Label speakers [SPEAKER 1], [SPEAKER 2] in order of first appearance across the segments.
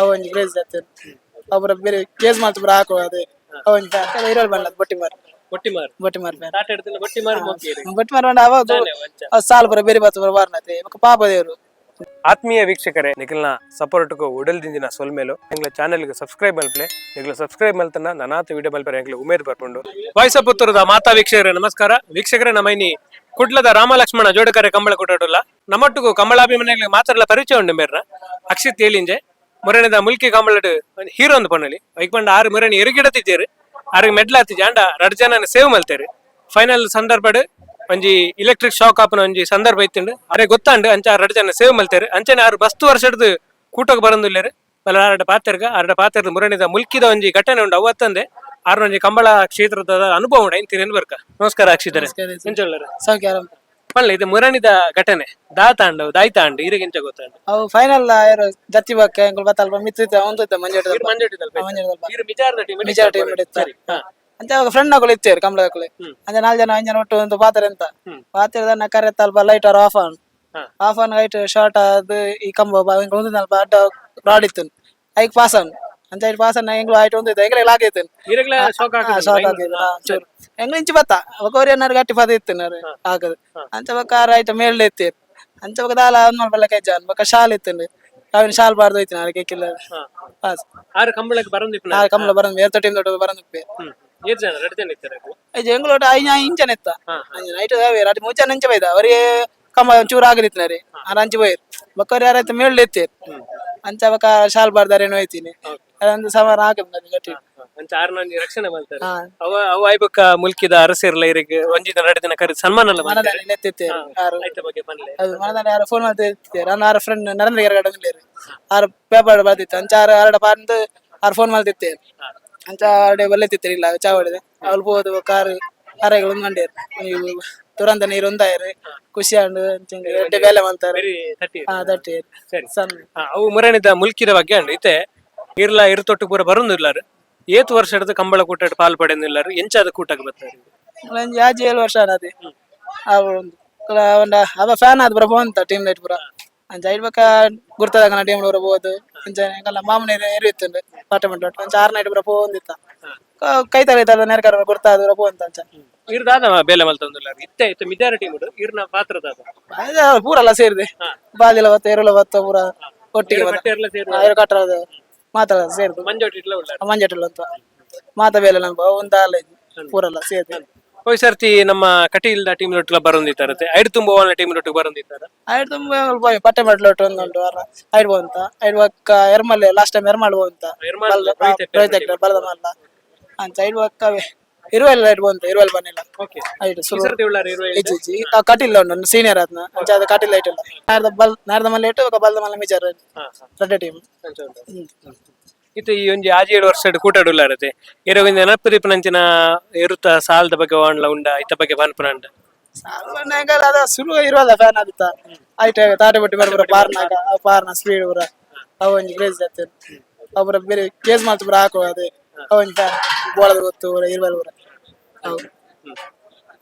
[SPEAKER 1] ಅವೊಂಜಿ craze ಜಾತೆ ಅವ್ರ ಬೇರೆ case ಮಾಡ್ತು ಬರ ಹಾಕೋ ಅದೇ. ಫ್ಯಾನ್ ಇರೋಲ್ ಬಂದ ಬಟ್ಟಿ ಮಾರ್.
[SPEAKER 2] ಬಟ್ಟಿ ಮಾರು.
[SPEAKER 1] ಬಟ್ಟಿ ಮಾರ್
[SPEAKER 2] ಹಿಡ್ದಿಲ್ಲ ಬಟ್ಟಿ ಮಾರು ಮೋಕೇರಿ
[SPEAKER 1] ಬಟ್ಟಿ ಮಾರ್ ಬಂದ ಅವಾಗ ಸಾಲ್ ಬರ ಬೇರೆ ಬತ್ತ ಬರ ಬಾರ್ನತೆ ಪಾಪ ದೇವರು.
[SPEAKER 2] ಆತ್ಮೀಯ ವೀಕ್ಷಕರೇ ನಿಖಿಲ್ನ ಸಪೋರ್ಟ್ಗೂ ಉಡಲ್ದಿಂದಿನ ಸೊಲ್ಮೇಲು ನಿಂಗ್ಲ ಚಾನೆಲ್ಗೆ ಸಬ್ಸ್ಕ್ರೈಬ್ ಮಲ್ಪ್ಲೆ ನಿಂಗ್ಲ ಸಬ್ಸ್ಕ್ರೈಬ್ ಮಲ್ತನ ನನಾತ ವಿಡಿಯೋ ಮಲ್ಪರೆ ಎಂಗ್ಲ ಉಮೇದ್ ಬರ್ಕೊಂಡು. ವಾಯ್ಸ ಪುತ್ತೂರದ ಮಾತಾ ವೀಕ್ಷಕರೇ ನಮಸ್ಕಾರ. ವೀಕ್ಷಕರೇ ಕುಟ್ಲದ ಕುಡ್ಲದ ರಾಮಲಕ್ಷ್ಮಣ ಜೋಡಕರೆ ಕಂಬಳ ಕೊಟ್ಟಲ್ಲ ನಮ್ಮೊಟ್ಟಿಗೂ ಕಂಬಳಾಭಿಮಾನಿಗಳಿಗೆ ಮಾತ್ರ ಪರಿಚಯ ಉಂಡು ಮೇರ್ನ. ಅಕ್ಷಿತ್ ಏಳಿಂಜೆ ಮುರಣಿದ ಮುಲ್ಕಿ ಕಂಬಳಡ್ ಹೀರೋ ಒಂದು ಪಣ್ಣಲಿ ಐಕ್ಪಂಡ ಆರು ಮುರಣಿ ಎರುಗಿಡತಿದ್ದೀರಿ. ಆರಿಗೆ ಮೆಡ್ಲ ಹತ್ತಿಜ ಜಾಂಡ ರಡ್ ಜನ ಸೇವ್ ಮಲ್ತೇರಿ ಫೈನಲ್ ಸಂದರ್ಭಡ್ ಒಂಜಿ ಇಲೆಕ್ಟ್ರಿಕ್ ಶಾಕ್ ಆಪನ ಒಂಜಿ ಸಂದರ್ಭ ಇತ್ತಿಂಡು. ಅರೆ ಗೊತ್ತಾಂಡು ಅಂಚ ರಡ್ ಜನ ಸೇವ್ ಮಲ್ತೇರಿ ಅಂಚನೆ ಆರು ಬಸ್ತು ವರ್ಷದ ಕೂಟಕ್ಕೆ ಬರಂದುಲ್ಲೇರಿ. ಬಲ ಆರಡ ಪಾತೆರ್ಗ ಆರಡ ಪಾತೆರ್ದ ಮುರಣಿದ ಮುಲ್ಕಿದ ಒಂಜಿ ಘಟನೆ ಉಂಡು. ಅವತ್ತಂದೆ ಆರು ಒಂಜಿ ಕಂಬಳ ಕ್ಷೇತ್ರದ ಅನುಭವ ಉಂಡ. ಇಂತಿರೇನು ಬರ್ಕ. ನಮಸ್ಕಾರ
[SPEAKER 1] ಸೌಖ್ಯ
[SPEAKER 2] ಪಳ್ಳ ಇದು ಮುರಣಿದ ಘಟನೆ. ದಾತಾಂಡು ದಾಯ್ತಾಂಡು ಇರಿಗಿಂಚ ಗೊತ್ತಾಂಡು.
[SPEAKER 1] ಅವು ಫೈನಲ್ ಜತ್ತಿ ಬಕ್ಕ ಎಂಕುಲು ಬತ್ತಲ್ಪ ಮಿತ್ತಿತ್ತ ಒಂದು ಮಂಜಟ
[SPEAKER 2] ಮಂಜುಟಿದಲ್ಪ
[SPEAKER 1] ಮಂಜಟ
[SPEAKER 2] ಇರು ಮಿಚಾರದ ಟೀಮ್
[SPEAKER 1] ಮಿಚಾರ ಟೀಮ್
[SPEAKER 2] ಸರಿ ಹಾ.
[SPEAKER 1] ಅಂತ ಅವಾಗ ಫ್ರೆಂಡ್ ಹಾಕೊಳ್ಳಿ ಇತ್ತೇರು ಕಮಲ ಹಾಕೊಳ್ಳಿ ಅಂದ್ರೆ ನಾಲ್ಕು ಜನ ಐದು ಜನ ಒಟ್ಟು ಒಂದು ಪಾತ್ರೆ ಅಂತ. ಪಾತ್ರೆ ನಾ ಕರೆತ್ತ ಅಲ್ಪ light or off
[SPEAKER 2] on
[SPEAKER 1] off on light short ಅದು ಈ ಕಂಬ ಒಂದು ಅಡ್ಡ ರಾಡ್ ಇತ್ತು. ಐಕ್ ಪಾಸ್ ಆನ್ ಅಂತ ಹೇಳಿ ಪಾಸ್ ಅನ್ನ ಎಂಗ್ಲೂ ಆಯ್ತು ಒಂದು ಹೆಂಗ್
[SPEAKER 2] ಆಗೈತೇನೆ ಈಗಲೇ
[SPEAKER 1] ಹೆಂಗ್ ಇಂಚು ಬತ್ತ ಒಕ್ಕೋರಿ ಅನ್ನ ಗಟ್ಟಿ ಪದ ಇತ್ತೇನೆ ಆಗದು ಅಂಚ ಬಕ್ಕ ಆರ ಆಯ್ತು ಮೇಲೆ ಇತ್ತೆ ಅಂಚ ಬಕ್ಕ ದಾಲ ಅವ್ನ ಬಲ್ಲ ಕೈ ಜಾನ್ ಬಕ್ಕ ಶಾಲ್ ಇತ್ತೇನೆ ಅವನ ಶಾಲ್ ಬಾರ್ದು ಐತಿನ ಆರ ಕೇಕಿಲ್ಲ ಪಾಸ್
[SPEAKER 2] ಆರು ಕಂಬಳಕ್ಕೆ ಬರಂದಿಪ್ಪ
[SPEAKER 1] ಆರು ಕಂಬಳ ಬರಂದ್ ಏರ್ತ ಟೀಮ್ ದೊಡ್ಡ ಬರಂದಿಪ್ಪೆ ಏರ್ ಐನ ಇಂಚನ
[SPEAKER 2] ಇತ್ತ
[SPEAKER 1] ನೈಟ್ ರಾತ್ರಿ ಮುಂಚೆ ಅಂಚೆ ಬೈದ ಕಂಬ ಚೂರು ಆಗಲಿತ್ತಿನಾರಿ ಆರ ಅಂಚೆ ಬೈರ್ ಬಕ್ಕ ಅವ್ರು ಯಾರ ಆಯ್ತು ಅಂಚ ಬಕ್ಕ ಶಾಲ್ ಬಾರ್ದಾರೇನು ಐತಿನಿ ಅದೊಂದು ಸಮಾನ ಗಟ್ಟಿ
[SPEAKER 2] ರಕ್ಷಣೆ ಮಾಡ್ತಾರೆ.
[SPEAKER 1] ಹಾ.
[SPEAKER 2] ಅವ ಅವ ಐಬಕ್ಕ ಮುಲ್ಕಿದ ಅರಸಿರ್ಲ ಇರಿಗೆ ಒಂಜಿ ದಿನ ಎರಡು ದಿನ ಕರೆದು ಸನ್ಮಾನ ಎಲ್ಲ ಮಾಡ್ತಾರೆ.
[SPEAKER 1] ಮನದಲ್ಲಿ ಎತ್ತಿತ್ತೇರು ಯಾರು?
[SPEAKER 2] ಆಯ್ತ ಬಗ್ಗೆ ಪನ್ಲೆ
[SPEAKER 1] ಅದು ಮನದಲ್ಲಿ ಯಾರು ಫೋನ್ ಮಾಡ್ತಾ ಇರ್ತಿದ್ದಾರೆ ನಾನು ಆರು ಫ್ರೆಂಡ್ ನರೇಂದ್ರ ಇಲ್ಲೇರಿ ಆರು ಪೇಪರ್ ಬರ್ತಿತ್ತು ಅಂಚ ಆರು ಎರಡು ಪಾರ್ದು ಆರು ಫೋನ್ ಮಾಡ್ತಿತ್ತೆ ಅಂಚ ಆರಡೆ ಬಲ್ಲತಿತ್ತು ಇಲ್ಲ ಚಾ ಹೊಡೆದೆ. ಅವ್ಳು ಹೋದು ಕಾರು ಕಾರಗಳು ನೀವು ತುರಂತ ನೀರು ಒಂದಾಯ್ರಿ. ಖುಷಿ ಆಂಡು ಎಡ್ಡೆ ಬೇಲೆ ಮಾಡ್ತಾರೆ
[SPEAKER 2] ಬರೀ ತಟ್ಟಿ
[SPEAKER 1] ಹಾ ತಟ್ಟಿ
[SPEAKER 2] ಸರಿ.
[SPEAKER 1] ಸಣ್ಣ
[SPEAKER 2] ಹಾ, ಅವು ಮುರಣಿದ ಮುಲ್ಕಿದ ಬಗ್ಗೆ ಅಂಡ್ ಇತ್ತೆ ಇರ್ಲ ಇರ್ತೊಟ್ಟು ಪೂರ ಬರೋದಿಲ್ಲಾರು ಏತ್ ವರ್ಷ ಹಿಡಿದು ಕಂಬಳ ಕೂಟ ಪಾಲ್ ಪಡೆದಿಲ್ಲಾರು ಎಂಚಾದ ಕೂಟಕ್ಕೆ ಬರ್ತಾರೆ
[SPEAKER 1] ಒಂಜಿ ಆಜಿ ಏಳು ವರ್ಷ ಅನ್ನದೆ ಒಂದು ಅವ ಫ್ಯಾನ್ ಆದ ಪೂರ ಅಂತ ಟೀಮ್ ಲೈಟ್ ಪೂರ. ಅಂಚ ಐಡ್ಬೇಕ ಗುರ್ತದಾಗ ಟೀಮ್ ಬರ ಬೋದು ಅಂಚ ಎಂಕಲ್ಲ ಮಾಮೂಲಿ ಎರಿಯುತ್ತಂಡು ಪಾಠ ಮಂಡ ಅಂಚ ಆರ್ ನೈಟ್ ಬರ ಪೋಂದಿತ್ತ ಕೈ ತಗೈತಲ್ಲ ನೆರಕಾರ ಗುರ್ತಾದ ಬರ ಪೋಂತ ಅಂಚ
[SPEAKER 2] ಇರ್ದಾದ ಬೇಲೆ ಮಲ್ತಂದಿಲ್ಲಾರು ಇತ್ತೆ ಇತ್ತು ಮಿದಾರ ಟೀಮ್ ಇರ್ನ ಪಾತ್ರದಾದ
[SPEAKER 1] ಪೂರ ಎಲ್ಲ ಸೇರಿದೆ. ಬಾದಿಲ ಬತ್ತ ಎರಲ ಬತ್ತ ಪೂರ ಒಟ್ಟಿಗೆ ಬತ್ತ
[SPEAKER 2] ಬಟ್ಟೆ
[SPEAKER 1] மாத்தல ಸೇರ್ದು
[SPEAKER 2] மஞ்சோட்டில உள்ள
[SPEAKER 1] மஞ்சோட்டில் ಅಂತ. ಮಾತಬೇಲೆ ನಮ್ಮ ಒಂದಾಲ ಪೂರಲ್ಲ ಸೇರ್ತು
[SPEAKER 2] ಹೋಗಿ ಸರ್ತಿ ನಮ್ಮ ಕಟೀಲ್ ಟೀಮ್ ಲೊಟ್ಟಿಗೆ ಬರೊಂದಿತ್ತಾರತ್ತೆ ಐಡ್ ತುಂಬ ಟೀಮ್ ಲೊಟ್ಟಿಗೆ ಬರೊಂದಿತ್ತಾರ
[SPEAKER 1] ಐಡ್ ತುಂಬ ಪಟ್ಟೆ ಮಟ್ಲೊಟ್ಟು ಒಂದುಂಟು ವಾರ. ಐಡ್ ಅಂತ. ಐಡ್ ಒಕ್ಕ ಎರ್ಮಲ್ಲೇ ಲಾಸ್ಟ್
[SPEAKER 2] ಟೈಮ್ ಎರ್ಮಲ್
[SPEAKER 1] ಅಂತ. ಬರದ ಮಲ್ಲ. ಅಂತ ಐಡ್ ಒಕ್ಕವೇ ಇರುವೆಲ್ಲ ಇಡ್ಬೋದು ಇರುವೆಲ್ ಬನ್ನಿಲ್ಲ
[SPEAKER 2] ಓಕೆ ಆಯ್ತು ಸುಲಭ
[SPEAKER 1] ಇಜ್ಜಿ ಕಟಿಲ್ಲ ಉಂಡು ಸೀನಿಯರ್ ಆತ್ನ ಅಂಚೆ ಅದು ಕಟಿಲ್ಲ ಇಟ್ಟಿಲ್ಲ ನಾರ್ದ ಬಲ್ ನಾರ್ದ ಮಲ್ಲ ಇಟ್ಟು ಬಲ್ದ ಮಲ್ಲ ಮಿಜಾರ್ ರೆಡ್ ಟೀಮ್
[SPEAKER 2] ಇತ್ತು ಈ ಒಂಜಿ ಆಜಿ ಏಳು ವರ್ಷ ಕೂಟಾಡುಲ್ಲ ಇರತ್ತೆ. ಇರೋ ಒಂದು ನೆನಪು ನಂಚಿನ ಇರುತ್ತ ಸಾಲದ ಬಗ್ಗೆ ವಾಣ್ಲ ಉಂಡ ಇತ್ತ ಬಗ್ಗೆ ಬನ್ಪನ ಉಂಡ?
[SPEAKER 1] ಸಾಲ್ವನಾಗಲ್ಲ ಅದ ಸುಲು ಇರುವಲ್ಲ ಫ್ಯಾನ್ ಆಗುತ್ತ. ಆಯ್ತು ತಾಟೆ ಬಟ್ಟಿ ಬರ್ಬರ ಪಾರ್ನಾಗ ಪಾರ್ನ ಸ್ಪೀಡ್ ಬರ. ಅವ ಒಂದು ಕ್ರೇಜ್ ಆಗ್ತದೆ ಅವ್ರ ಬೇರೆ ಕೇಸ್ ಮಾಡ್ತಿಬ್ರ ಹಾಕೋ ಅದೇ. ಅವ ಫ್ಯಾನ್ ಗೊತ್ತು ಇರುವಲ್ಲ ಬರ ಅವು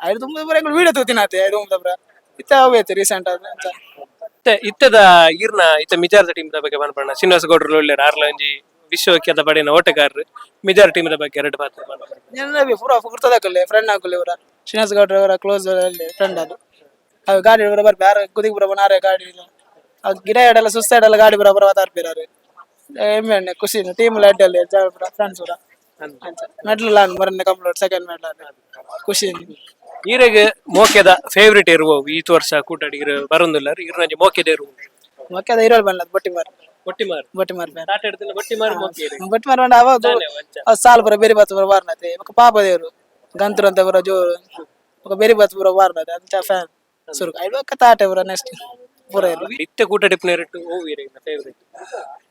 [SPEAKER 1] ಐದು ತುಂಬ ಬರ ವಿಡಿಯೋ ತೂತಿನಾತೆ ಐದು ತುಂಬ ಇತ್ತ ಹೋಗೈತೆ ರೀಸೆಂಟ್ ಆದ ಅಂತ.
[SPEAKER 2] ಇತ್ತೆ ಇತ್ತದ ಈರ್ನ ಇತ್ತ ಮಿಜಾರ್ದ ಟೀಮ್ ಬಗ್ಗೆ ಪನ್ಪಣ್ಣ ಶ್ರೀನಿವಾಸ ಗೌಡ್ರು ಒಳ್ಳೆ ಆರ್ಲ ಪಡೆಯ ವಿಶ್ವಖ್ಯಾತ ಪಡೆನ ಓಟಗಾರರು. ಮಿಜಾರ್ ಟೀಮ್ ಬಗ್ಗೆ ಎರಡು ಪಾತ್ರ ಪನ್ಪಣ್ಣ.
[SPEAKER 1] ನೆನಪಿ ಪೂರ ಗುರ್ತದಕ್ಕಲ್ಲಿ ಫ್ರೆಂಡ್ ಹಾಕೊಳ್ಳಿ ಇವರ. ಶ್ರೀನಿವಾಸ ಗೌಡ್ರ ಅವರ ಕ್ಲೋಸ್ ಅಲ್ಲಿ ಫ್ರೆಂಡ್ ಅದು. ಅವು ಗಾಡಿ ಬರ ಬರ ಬೇರೆ ಕುದಿಗೆ ಬರ ನಾರೇ ಗಾಡಿ ಅದು ಗಿಡ ಎಡೆಲ್ಲ ಸುಸ್ತಾಡಲ್ಲ ಗಾಡಿ ಬರ ಬರ ತಾರ್ಪಿರಾರು ಹೆಮ್ಮೆಣ್ಣೆ ಖುಷಿ ಟೀಮ್ ಅಡ್ಡಲ್ಲಿ ಜಾಳ್ಪುರ ಫ್ರೆಂಡ್ಸ್ ಕೂಡ ಮೆಡ್ಲ್ ಆನ್ ಮೊನ್ನೆ ಕಂಪ್ಲೀಟ್ ಸೆಕೆಂಡ್ ಮೆಡ್ಲ್ ಖುಷಿ
[SPEAKER 2] ಈರೆಗೆ ಮೋಕೆದ ಫೇವ್ರೇಟ್ ಇರುವವು ಈ ವರ್ಷ ಕೂಟಾಡಿಗಿರ ಬರೋದಿಲ್ಲ ಇರ್ನಂಜಿ ಮೋಕೆದ ಇರುವು
[SPEAKER 1] ಮೋಕೆದ ಇರೋಲ್ ಬಂದ್ಲದ ಬಟ್ಟಿ ಮಾರ್
[SPEAKER 2] ಬಟ್ಟಿ ಮಾರ್
[SPEAKER 1] ಬಟ್ಟಿ ಮಾರ್
[SPEAKER 2] ಆಟ ಬಟ್ಟಿ ಮಾರ್ ಮೋಕೆರೆ
[SPEAKER 1] ಬಟ್ಟಿ ಮಾರ್ ಸಾಲ್ ಬರ ಬೇರೆ ಬಾತ್ ಬರ ಪಾಪ ದೇವರು ಗಂತ್ರ ಅಂತ ಬರ ಜೋರು ಒಕ ಬೇರೆ ಬಾತ್ ಬರ ವಾರ್ನತೆ ಅಂತ ಫ್ಯಾನ್ ಸುರು ಐದು ತಾಟೆ ಬರ ನೆಕ್ಸ್ಟ್ ಪೂರ ಇಲ್ಲ
[SPEAKER 2] ಇತ್ತೆ ಕೂಟ ಟಿಪ್ನ ಇಟ್ಟು ಹೋಗಿರಿ ಫೇವ್ರೇಟ್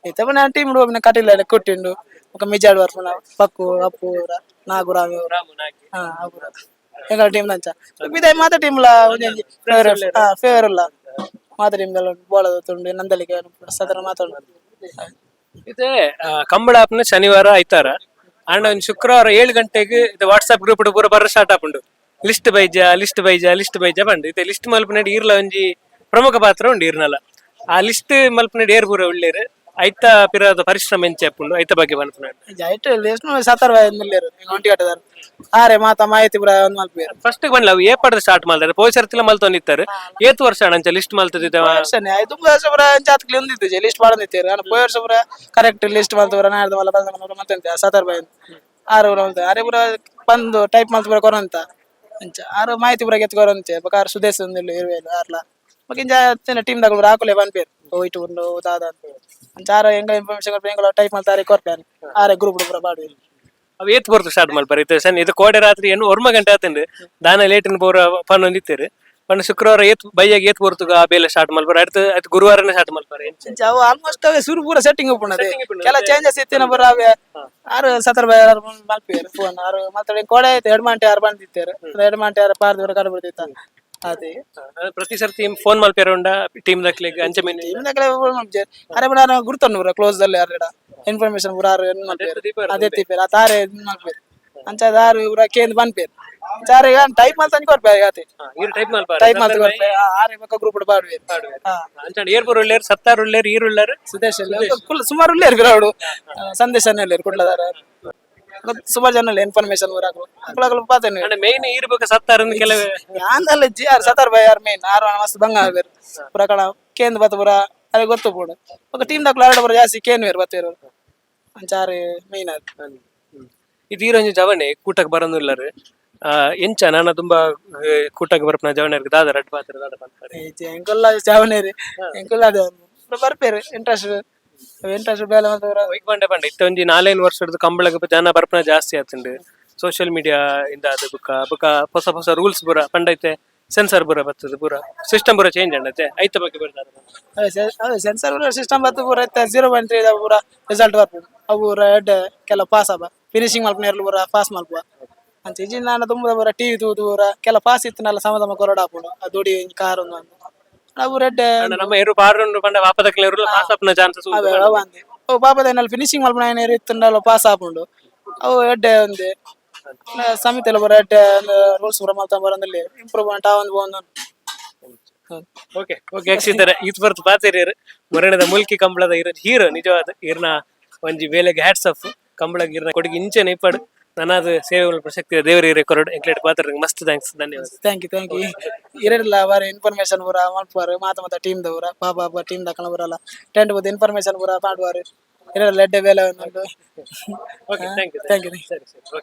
[SPEAKER 1] అయితే మన టీం మన కట్టిల్లు కొట్టిండు ఒక మిజాడ్ వరకు పక్కు అప్పు నాకు రామి
[SPEAKER 2] ರಾಮು ನಾಗಿ
[SPEAKER 1] ఎంగ టీం నంచ ఇదే మాత టీమ్ లా ఫేవర్ లా మాత టీం ಬೋಳ ತುಂಡು ನಂದಲಿಗೆ ಸದನ ಮಾತಾಡು
[SPEAKER 2] ಇದೆ ಆ, ಕಂಬಳ ಆಪ್ನ ಶನಿವಾರ ಐತಾರ ಅಂಡ್ ಒಂದು ಶುಕ್ರವಾರ ಏಳು ಗಂಟೆಗೆ ಇದು ವಾಟ್ಸ್ಆಪ್ ಗ್ರೂಪ್ ಪೂರ ಬರ್ರ ಸ್ಟಾರ್ಟ್ ಆಪುಂಡು ಲಿಸ್ಟ್ ಬೈಜ ಲಿಸ್ಟ್ ಬೈಜ ಲಿಸ್ಟ್ ಬೈಜ ಬಂಡು ಇದು ಲಿಸ್ಟ್ ಮಲ್ಪನಡಿ ಈರ್ಲ ಒಂಜಿ ಪ್ರಮುಖ ಪಾತ್ರ ಉಂಡು ಇರ್ನಲ ಆ ಲಿಸ್ಟ್ ಮಲ್ಪನೆ ಡೇರ್ ಪೂರ ಉಳ್ಳೇರು ಐತ ಪಿರದ ಪರಿಶ್ರಮ ಎಂಚೆ ಅಪ್ಪುಂಡು ಐತ ಬಗ್ಗೆ ಬನ್ಪುನಾಡು
[SPEAKER 1] ಜೈಟ್ ಎಷ್ಟು ಸತರ ನಿಲ್ಲೇರು ಒಂಟಿ ಕಟ್ಟದಾರ ಆರೆ ಮಾತ ಮಾಹಿತಿ ಪೂರ ಒಂದು ಮಲ್ಪೇರು
[SPEAKER 2] ಫಸ್ಟ್ ಬಂದ್ಲ ಅವು ಏ ಪಡ್ದು ಸ್ಟಾರ್ಟ್ ಮಾಡ್ತಾರೆ ಪೋಷರ್ತಿಲ ಮಲ್ತೊಂದಿತ್ತಾರೆ ಏತ್ ವರ್ಷ ಅಂಚ ಲಿಸ್ಟ್ ಮಲ್ತದಿದ್ದಾವ
[SPEAKER 1] ವರ್ಷನೇ ಐದು ವರ್ಷ ಪೂರ ಜಾತಕಲಿ ಒಂದಿತ್ತು ಲಿಸ್ಟ್ ಮಾಡಂದಿತ್ತೇರು ನಾನು ಪೋಯ್ ವರ್ಷ ಪೂರ ಕರೆಕ್ಟ್ ಲಿಸ್ಟ್ ಮಾಡ್ತು ಪೂರ ನಾಡ್ದು ಮಲ್ಲ ಬಂದ ಮತ್ತೆ ಸತ್ತಾರ ಬಾಯ್ ಆರು ಪೂರ ಮತ್ತೆ ಆರೆ ಪೂರ ಬಂದು ಟೈಪ್ ಮಲ್ತ ಪೂರ ಕೊರಂತ ಅಂಚ ಆರು ಮಾಹಿತಿ ಪೂರ ಗೆತ್ತು ಕೊರಂತೆ ಬಕಾರ ಸುದೇಶ್ ಒಂದಿಲ್ಲ ಆರ್ಲ. మాకింజ చిన్న టీం దగ్గర రాకులే పంపారు ఓ ఇటు ఉండు దాదా అని చారో ఎంగా ఇన్ఫర్మేషన్ ఎంగా ಟೈಪ್ ಮಾಡ್ತಾರೆ ಕೊಡ್ತಾನೆ ಆರೆ ಗ್ರೂಪ್ ಹುಡುಗರ ಬಾಡಿ
[SPEAKER 2] ಅವ್ ಏತ್ ಬರ್ತು ಸ್ಟಾರ್ಟ್ ಮಲ್ಪರ್. ಇತ್ತು ಇದು ಕೋಡೆ ರಾತ್ರಿ ಏನು ಒರ್ಮ ಗಂಟೆ ಆತಂದು ದಾನ ಲೇಟಿನ ಬೋರ್ ಫನ್ ಒಂದಿತ್ತೇರಿ. ಪಂಡ ಶುಕ್ರವಾರ ಏತ್ ಬೈಯಾಗ ಏತ್ ಬರ್ತುಗ ಆ ಬೇಲೆ ಸ್ಟಾರ್ಟ್ ಮಲ್ಪರ್. ಅಡ್ತ ಅದು ಗುರುವಾರನೇ ಸ್ಟಾರ್ಟ್ ಮಲ್ಪರ್
[SPEAKER 1] ಅವು ಆಲ್ಮೋಸ್ಟ್ ಅವೇ ಸುರು ಪೂರ ಸೆಟ್ಟಿಂಗ್ ಉಪ್ಪಣದೆ ಕೆಲ ಚೇಂಜಸ್ ಇತ್ತಿನ ಬರ ಅವೇ. ಸತರ ಬೈ ಆರು ಮಲ್ಪಿಯರು ಫೋನ್ ಆರು ಮಾತಾಡಿ ಕೋಡೆ ಐತೆ ಎರಡು ಮಂಟೆ ಆರು ಬಂದಿತ್ತೇರು. ಎರಡು ಮಂಟೆ ಆರು ಪಾರ್ದವ್ರ ಕಡೆ ಬಿಡ್ತಿತ್ತಾನೆ ಅದೇ.
[SPEAKER 2] ప్రతి ಪ್ರತಿ ಸರ್ತಿ ಫೋನ್ ಮಲ್ಪೇರ ಉಂಡ? ಟೀಮ್ ದಕ್ಲಿಗೆ ಅಂಚೆ ಮೀನು
[SPEAKER 1] ಇಂದಕಲೆ ಅರೆ ಬಡ ಗುರ್ತನ್ನು ಪೂರ ಕ್ಲೋಸ್ ಅಲ್ಲಿ ಆರ್ಗಡ ಇನ್ಫಾರ್ಮೇಶನ್ ಪೂರ ಆರು ಏನ್ ಅದೇ ತಿಪ್ಪೇರು ಆ ತಾರೆ ಮಲ್ಪೇರು ಅಂಚ ಆರು ಪೂರ ಕೇಂದ್ ಬಂದ್ಪೇರು ಚಾರೆ ಈಗ ಟೈಪ್ ಮಾಡ್ತಾನೆ ಕೊಡ್ಪೇರು ಆಗಾತಿ
[SPEAKER 2] ಈರು ಟೈಪ್ ಮಲ್ಪಾರ
[SPEAKER 1] ಟೈಪ್ ಮಾಲ್ ಕೊಡ್ಪೇರು ಆರೆ ಪಕ್ಕ ಗ್ರೂಪ್ ಬಾಡ್ವೇರು ಹಾ.
[SPEAKER 2] ಅಂಚಂಡ್ ಏರ್ಪುರ್ ಉಳ್ಳೇರು ಸತ್ತಾರು ಉಳ್ಳೇರು ಈರು ಉಳ್ಳೇರು
[SPEAKER 1] ಸುದೇಶ್. ಸುಮಾರು ಉಳ್ಳೇರು ಗ್ರೌಡು ಸಂದೇಶ ಎಲ್ಲೇರು ಕುಡ್ಲದಾರ. ಸುಮಾರು ಜನ ಇನ್ಫಾರ್ಮೇಶನ್ ಊರಾಗ್ಲು ಅಕ್ಲಾಗ್ಲು ಪಾತೇನೆ.
[SPEAKER 2] ಮೇನ್ ಇರ್ಬೇಕು ಸತ್ತಾರ ಕೆಲವೇ
[SPEAKER 1] ಯಾಂದಲ್ಲ ಜಿ ಆರ್ ಸತಾರ್ ಬೈ ಆರ್ ಮೇನ್ ಆರು ಮಸ್ತ್ ಬಂಗ ಬೇರು ಪುರ ಕಣ ಕೇಂದ್ರ ಬತ್ತ ಪುರ ಅದೇ ಗೊತ್ತು ಪೂಡ. ఒక ಟೀಮ್ ದಾಖಲು ಆಡ ಪುರ ಜಾಸ್ತಿ ಕೇನ್ ಬೇರು ಬತ್ತೇರು ಅಂಚಾರು ಮೇನ್ ಅದು
[SPEAKER 2] ಇದು ಈರೊಂಜಿ ಜವಣೆ ಕೂಟಕ್ಕೆ ಬರೋದಿಲ್ಲರು ಎಂಚ ನಾನು ತುಂಬಾ ಕೂಟಕ್ಕೆ ಬರ್ಪನ ಜವಣರಿಗೆ ದಾದ ರಡ್ ಪಾತ್ರ ದಾದ ಪಂತಾರೆ
[SPEAKER 1] ಎಂಕುಲ್ಲ ಚಾವನೇರಿ ಎಂಕುಲ್ಲ ಅದೇ ಬರ್ಪೇರು ಇಂಟ್ರೆಸ್ಟ್ ಇಂಟ್ರೆಸ್ಟ್ ಬೇಲೆ ಪೂರ
[SPEAKER 2] ವೈಕ್ ಬಂಡೆ ಇತ್ತ ಒಂಜಿ ನಾಲ್ಕೈದು ವರ್ಷದ ಕಂಬಳಕ್ಕೆ ಜನ ಬರ್ಪನ ಜಾಸ್ತಿ ಆತುಂಡು ಸೋಷಿಯಲ್ ಮೀಡಿಯಾ ಇಂದ ಅದು ಬುಕ್ಕ ಬುಕ್ಕ ಹೊಸ ಹೊಸ ರೂಲ್ಸ್ ಬುರ ಪಂಡೈತೆ ಸೆನ್ಸರ್ ಬುರ ಬರ್ತದೆ ಪೂರ ಸಿಸ್ಟಮ್ ಬುರ ಚೇಂಜ್ ಅಂಡತೆ ಐತ ಬಗ್ಗೆ ಬರ್ತಾರೆ
[SPEAKER 1] ಸೆನ್ಸರ್ ಪೂರ ಸಿಸ್ಟಮ್ ಬರ್ತದೆ ಪೂರ ಐತೆ ಜೀರೋ ಪಾಯಿಂಟ್ ತ್ರೀ ಪೂರ ರಿಸಲ್ಟ್ ಬರ್ತದೆ. ಅವು ರೆಡ್ ಕೆಲ ಪಾಸ್ ಅವ. ಫಿನಿಶಿಂಗ್ ಮಲ್ಪನ ಇರ್ಲಿ ಪೂರ ಪಾಸ್ ಮಲ್ಪುವ ಅಂತ ಇಜಿ ನಾನು ತುಂಬ ಪೂರ ಟಿವಿ ತೂದು ಪೂರ ಕೆಲ ಪಾಸ್ ಇತ್ತು ಸಮದಮ ಸಮ ಸಮ ಕೊರಡ ಹಾಪುಂಡು ಆ ದೊಡಿ ಕಾರ್ ಒಂದು ಅವು ರೆಡ್
[SPEAKER 2] ಅಂಡ್ ನಮ್ಮ eru ಪಾಡ್ರಂಡು ಪಂಡ ವಾಪದಕ್ಲೆ ಇರಲ್ಲ ಪಾಸ್ ಅಪ್ನ ಚಾನ್ಸಸ್
[SPEAKER 1] ಓ ಅವ ಅಂದೆ ಅವು ಪಾಪದ ಏನಲ್ಲಿ ಫಿನಿಶಿಂಗ್ ಮಲ್ಪನ ಏನಾರು ಇತ್ತು ಪಾಸ್ ಹಾಪುಂಡು ಅವು ರೆಡ್ ಒಂದು. ಸಮಿತಿಯಲ್ಲಿ ಎಡ್ಡೆ ರೆಡ್ ರೂಲ್ಸ್ ಪೂರ ಬರೋದಲ್ಲಿ ಬರಂದಲ್ಲಿ ಇಂಪ್ರೂವ್ಮೆಂಟ್ ಆ ಒಂದು ಒಂದು
[SPEAKER 2] ಓಕೆ ಓಕೆ ಯಕ್ಷಿದ್ದಾರೆ ಇದು ಬರ್ತು ಪಾತಿರಿಯರು. ಮರಣದ ಮುಲ್ಕಿ ಕಂಬಳದ ಇರ ಹೀರೋ ನಿಜವಾದ ಇರ್ನ ಒಂಜಿ ಬೇಲೆಗೆ ಹ್ಯಾಟ್ಸ್ ಆಫ್ ಕಂಬಳಗಿರ್ನ ಕೊಡುಗೆ ಇಂಚೆ ಇಪ್ಪಡು ನನ್ನದು ಸೇವೆಗಳ ಪ್ರಶಕ್ತಿ ದೇವರ ರೆಕಾರ್ಡ್ ಕೊರಡು. ಎಂಕ್ಲೇಟ್ ಪಾತ್ರ ಮಸ್ತ್ ಥ್ಯಾಂಕ್ಸ್ ಧನ್ಯವಾದ.
[SPEAKER 1] ಥ್ಯಾಂಕ್ ಯು ಥ್ಯಾಂಕ್ ಯು ಇರಲ್ಲ ಅವರ ಇನ್ಫಾರ್ಮೇಶನ್ ಪೂರ ಮಾಡ್ಪಾರ ಮಾತ ಮಾತ ಟೀಮ್ ದವರ ಪಾಪ ಪಾಪ ಟೀಮ್ ದಕ್ಕಣ ಬರಲ್ಲ ಟೆಂಟ್ ಬುದ್ ಇನ್ಫಾರ್ಮೇಶನ್ ಪೂರ ಮಾಡುವಾರು ಇರಲ್ಲ ಎಡ್ಡೆ ಬೇಲೆ ಒಂದು
[SPEAKER 2] okay thank you
[SPEAKER 1] thank you
[SPEAKER 2] ಸರಿ ಸರಿ ಓಕೆ